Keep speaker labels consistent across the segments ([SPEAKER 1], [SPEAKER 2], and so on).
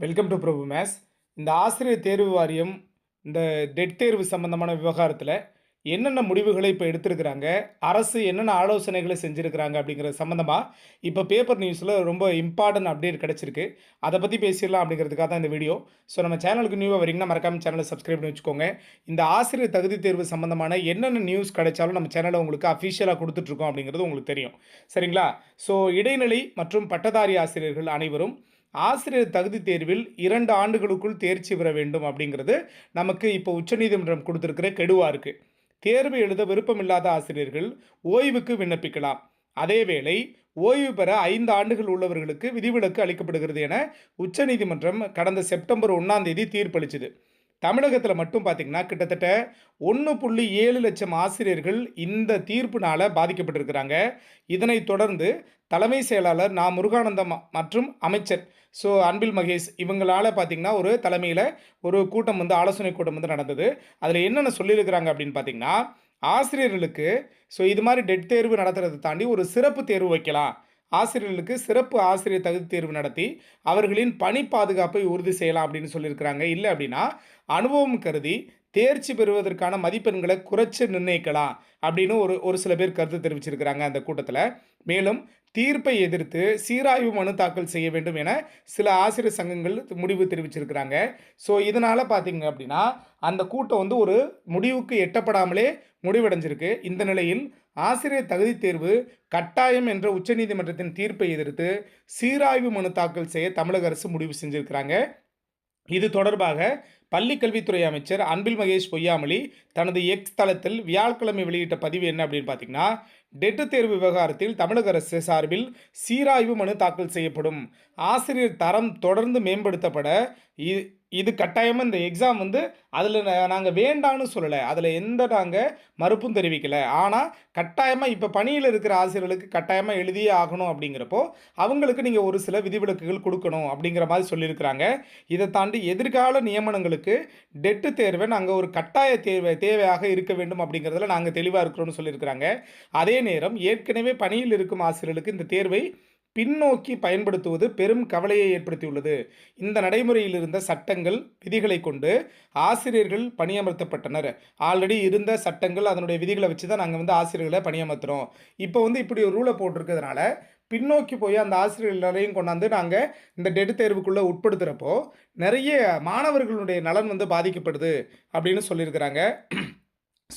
[SPEAKER 1] Welcome to Prabhu maze இந்த ஆசிரியர் தேர்வு வாரியம் இந்த டெட் தேர்வு சம்பந்தமான விவகாரத்தில் என்னென்ன முடிவுகளை இப்போ எடுத்திருக்கிறாங்க அரசு என்னென்ன ஆலோசனைகளை செஞ்சுருக்கிறாங்க அப்படிங்கிறது சம்மந்தமாக இப்போ பேப்பர் நியூஸில் ரொம்ப இம்பார்ட்டன்ட் அப்டேட் கிடச்சிருக்கு. அதை பற்றி பேசிடலாம் அப்படிங்கிறதுக்காக தான் இந்த வீடியோ ஸோ நம்ம சேனலுக்கு நியூவாக வரீங்கன்னா மறக்காம சேனலை சப்ஸ்கிரைப் பண்ணி வச்சுக்கோங்க. இந்த ஆசிரியர் தகுதி தேர்வு சம்மந்தமான என்னென்ன நியூஸ் கிடைச்சாலும் நம்ம சேனலில் உங்களுக்கு அஃபிஷியலாக கொடுத்துட்ருக்கோம் அப்படிங்கிறது உங்களுக்கு தெரியும். சரிங்களா? ஸோ இடைநிலை மற்றும் பட்டதாரி ஆசிரியர்கள் அனைவரும் ஆசிரியர் தகுதி தேர்வில் இரண்டு ஆண்டுகளுக்குள் தேர்ச்சி பெற வேண்டும் அப்படிங்கிறது நமக்கு இப்போ உச்சநீதிமன்றம் கொடுத்துருக்கிற கெடுவாக இருக்குது தேர்வு எழுத விருப்பமில்லாத ஆசிரியர்கள் ஓய்வுக்கு விண்ணப்பிக்கலாம். அதேவேளை ஓய்வு பெற ஐந்து ஆண்டுகள் உள்ளவர்களுக்கு விதிவிலக்கு அளிக்கப்படுகிறது என உச்சநீதிமன்றம் கடந்த செப்டம்பர் ஒன்றாம் தேதி தீர்ப்பளிச்சது. தமிழகத்தில் மட்டும் பார்த்திங்கன்னா கிட்டத்தட்ட ஒன்று புள்ளி ஏழு லட்சம் ஆசிரியர்கள் இந்த தீர்ப்பினால் பாதிக்கப்பட்டிருக்கிறாங்க. இதனைத் தொடர்ந்து தலைமை செயலாளர் நா. முருகானந்தம் மற்றும் அமைச்சர் ஸோ அன்பில் மகேஷ் இவங்களால் பார்த்திங்கன்னா ஒரு தலைமையில் ஒரு கூட்டம் வந்து ஆலோசனை கூட்டம் வந்து நடந்தது. அதில் என்னென்ன சொல்லியிருக்கிறாங்க அப்படின்னு பார்த்திங்கன்னா ஆசிரியர்களுக்கு ஸோ இது மாதிரி டெட் தேர்வு நடத்துறதை தாண்டி ஒரு சிறப்பு தேர்வு வைக்கலாம். ஆசிரியர்களுக்கு சிறப்பு ஆசிரியர் தகுதி தேர்வு நடத்தி அவர்களின் பணி பாதுகாப்பை உறுதி செய்யலாம் அப்படின்னு சொல்லியிருக்கிறாங்க. இல்லை அப்படின்னா அனுபவம் கருதி தேர்ச்சி பெறுவதற்கான மதிப்பெண்களை குறைச்சி நிர்ணயிக்கலாம் அப்படின்னு ஒரு ஒரு சில பேர் கருத்து தெரிவிச்சிருக்கிறாங்க அந்த கூட்டத்தில். மேலும் தீர்ப்பை எதிர்த்து சீராய்வு மனு தாக்கல் செய்ய வேண்டும் என சில ஆசிரியர் சங்கங்கள் முடிவு தெரிவிச்சிருக்கிறாங்க. ஸோ இதனால் பார்த்தீங்க அப்படின்னா அந்த கூட்டம் வந்து ஒரு முடிவுக்கு எட்டப்படாமலே முடிவடைஞ்சிருக்கு. இந்த நிலையில் ஆசிரியர் தகுதி தேர்வு கட்டாயம் என்ற உச்சநீதிமன்றத்தின் தீர்ப்பை எதிர்த்து சீராய்வு மனு தாக்கல் செய்ய தமிழக அரசு முடிவு செஞ்சிருக்கிறாங்க. இது தொடர்பாக பள்ளிக்கல்வித்துறை அமைச்சர் அன்பில் மகேஷ் பொய்யாமொழி தனது எக்ஸ் தளத்தில் வியாழக்கிழமை வெளியிட்ட பதிவு என்ன அப்படின்னு பார்த்தீங்கன்னா டெட்டு தேர்வு விவகாரத்தில் தமிழக அரசு சார்பில் சீராய்வு மனு தாக்கல் செய்யப்படும். ஆசிரியர் தரம் தொடர்ந்து மேம்படுத்தப்பட இது இது கட்டாயமாக இந்த எக்ஸாம் வந்து அதில் நாங்கள் வேண்டான்னு சொல்லலை. அதில் எந்த நாங்கள் மறுப்பும் தெரிவிக்கலை. ஆனால் கட்டாயமாக இப்போ பணியில் இருக்கிற ஆசிரியர்களுக்கு கட்டாயமாக எழுதியே ஆகணும் அப்படிங்கிறப்போ அவங்களுக்கு நீங்கள் ஒரு சில விதிவிலக்குகள் கொடுக்கணும் அப்படிங்கிற மாதிரி சொல்லியிருக்கிறாங்க. இதை தாண்டி எதிர்கால நியமனங்களுக்கு டெட்டு தேர்வை நாங்கள் ஒரு கட்டாய தேர்வை தேவையாக இருக்க வேண்டும் அப்படிங்கிறதுல நாங்கள் தெளிவாக இருக்கிறோம்னு சொல்லியிருக்கிறாங்க. அதே நேரம் ஏற்கனவே பணியில் இருக்கும் ஆசிரியர்களுக்கு இந்த தேர்வை பின்னோக்கி பயன்படுத்துவது பெரும் கவலையை ஏற்படுத்தியுள்ளது. இந்த நடைமுறையில் இருந்த சட்டங்கள் விதிகளை கொண்டு ஆசிரியர்கள் பணியமர்த்தப்பட்டனர். ஆல்ரெடி இருந்த சட்டங்கள் அதனுடைய விதிகளை வச்சு தான் நாங்கள் வந்து ஆசிரியர்களை பணியமர்த்துறோம். இப்போ வந்து இப்படி ஒரு ரூலை போட்டிருக்கிறதுனால பின்னோக்கி போய் அந்த ஆசிரியர்கள் எல்லாரையும் கொண்டாந்து நாங்கள் இந்த டெட் தேர்வுக்குள்ளே உட்படுத்துகிறப்போ நிறைய மாணவர்களுடைய நலன் வந்து பாதிக்கப்படுது அப்படின்னு சொல்லியிருக்கிறாங்க.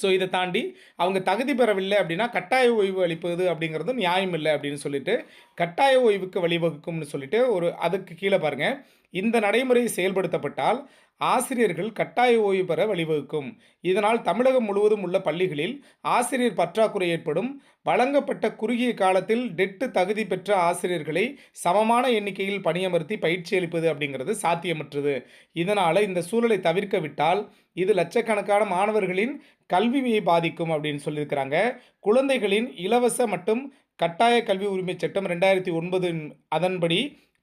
[SPEAKER 1] ஸோ இதை தாண்டி அவங்க தகுதி பெறவில்லை அப்படின்னா கட்டாய ஓய்வு அளிப்பது அப்படிங்கிறது நியாயம் இல்லை அப்படின்னு சொல்லிட்டு கட்டாய ஓய்வுக்கு வழிவகுக்கும்னு சொல்லிட்டு ஒரு அதுக்கு கீழே பாருங்கள் இந்த நடைமுறை செயல்படுத்தப்பட்டால் ஆசிரியர்கள் கட்டாய ஓய்வு பெற வழிவகுக்கும். இதனால் தமிழகம் முழுவதும் உள்ள பள்ளிகளில் ஆசிரியர் பற்றாக்குறை ஏற்படும். வழங்கப்பட்ட குறுகிய காலத்தில் டெட்டு தகுதி பெற்ற ஆசிரியர்களை சமமான எண்ணிக்கையில் பணியமர்த்தி பயிற்சி அளிப்பது அப்படிங்கிறது சாத்தியமற்றது. இதனால் இந்த சூழலை தவிர்க்க விட்டால் இது லட்சக்கணக்கான மாணவர்களின் கல்வியை பாதிக்கும் அப்படின்னு சொல்லியிருக்கிறாங்க. குழந்தைகளின் இலவச மற்றும் கட்டாய கல்வி உரிமை சட்டம் ரெண்டாயிரத்தி ஒன்பது அதன்படி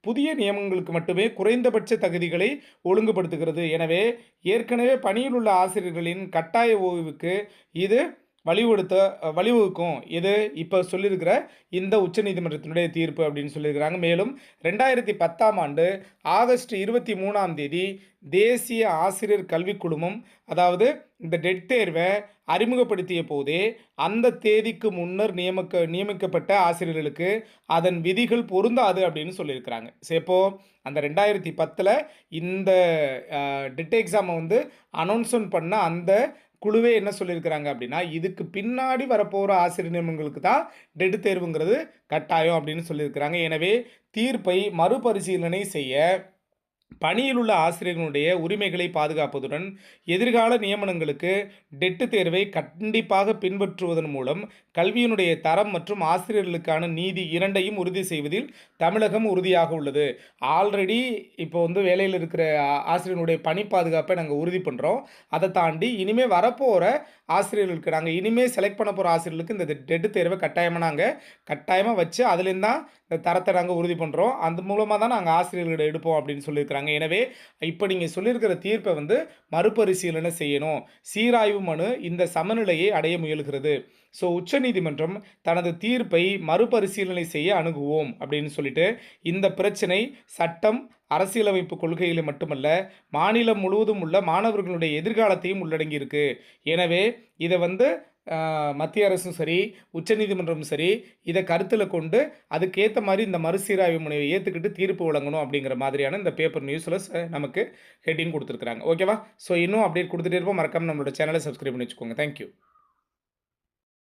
[SPEAKER 1] புதிய நியமங்களுக்கு மட்டுமே குறைந்தபட்ச தகுதிகளை ஒழுங்குபடுத்துகிறது. எனவே ஏற்கனவே பணியில் உள்ள ஆசிரியர்களின் கட்டாய ஓய்வுக்கு இது வழிவகுத்த வழிவகுக்கும். இது இப்போ சொல்லியிருக்கிற இந்த உச்சநீதிமன்றத்தினுடைய தீர்ப்பு அப்படின்னு சொல்லியிருக்கிறாங்க. மேலும் ரெண்டாயிரத்தி பத்தாம் ஆண்டு ஆகஸ்ட் இருபத்தி மூணாம் தேதி தேசிய ஆசிரியர் கல்விக் குழுமம் அதாவது இந்த டெட் தேர்வை அறிமுகப்படுத்திய போதே அந்த தேதிக்கு முன்னர் நியமிக்க நியமிக்கப்பட்ட ஆசிரியர்களுக்கு அதன் விதிகள் பொருந்தாது அப்படின்னு சொல்லியிருக்கிறாங்க. சேப்போ அந்த ரெண்டாயிரத்தி பத்தில் இந்த டெட் எக்ஸாமை வந்து அனௌன்ஸ்மெண்ட் பண்ண அந்த குழுவே என்ன சொல்லியிருக்கிறாங்க அப்படின்னா இதுக்கு பின்னாடி வரப்போகிற ஆசிரியர் நியமனங்களுக்கு தான் டெட் தேர்வுங்கிறது கட்டாயம் அப்படின்னு சொல்லியிருக்கிறாங்க. எனவே தீர்ப்பை மறுபரிசீலனை செய்ய பணியில் உள்ள ஆசிரியர்களுடைய உரிமைகளை பாதுகாப்பதுடன் எதிர்கால நியமனங்களுக்கு டெட்டு தேர்வை கண்டிப்பாக பின்பற்றுவதன் மூலம் கல்வியினுடைய தரம் மற்றும் ஆசிரியர்களுக்கான நீதி இரண்டையும் உறுதி செய்வதில் தமிழகம் உறுதியாக உள்ளது. ஆல்ரெடி இப்போ வந்து வேலையில் இருக்கிற ஆசிரியர்களுடைய பணி பாதுகாப்பை நாங்கள் உறுதி பண்ணுறோம் அதை தாண்டி இனிமேல் வரப்போகிற ஆசிரியர்களுக்கு நாங்கள் இனிமேல் செலக்ட் பண்ண போகிற ஆசிரியர்களுக்கு இந்த டெட்டு தேர்வை கட்டாயமாக நாங்கள் கட்டாயமாக வச்சு அதுலேருந்து தான் தரத்தை நாங்கள் உறுதி பண்ணுறோம் அந்த மூலமாக தான் நாங்கள் ஆசிரியர்களை எடுப்போம் அப்படின்னு சொல்லியிருக்கிறாங்க. எனவே இப்போ நீங்கள் சொல்லியிருக்கிற தீர்ப்பை வந்து மறுபரிசீலனை செய்யணும். சீராய்வு மனு இந்த சமநிலையை அடைய முயல்கிறது. ஸோ உச்சநீதிமன்றம் தனது தீர்ப்பை மறுபரிசீலனை செய்ய அணுகுவோம் அப்படின்னு சொல்லிட்டு இந்த பிரச்சனை சட்டம் அரசியலமைப்பு கொள்கையில் மட்டுமல்ல மாநிலம் முழுவதும் உள்ள மாணவர்களுடைய எதிர்காலத்தையும் உள்ளடங்கியிருக்கு எனவே இதை வந்து மத்திய அரசும் சரி உச்சநீதிமன்றமும் சரி இதை கருத்தில் கொண்டு அதுக்கேற்ற மாதிரி இந்த மறுசீராய்வு முனைவை ஏற்றுக்கிட்டு தீர்ப்பு வழங்கணும் அப்படிங்கிற மாதிரியான இந்த பேப்பர் நியூஸில் நமக்கு ஹெட்டிங் கொடுத்துருக்குறாங்க. ஓகேவா ஸோ இன்னும் அப்டேட் கொடுத்துட்டே இருப்போம். மறக்காம நம்மளோட சேனலை சப்ஸ்கிரைப் பண்ணி வச்சுக்கோங்க. தேங்க்யூ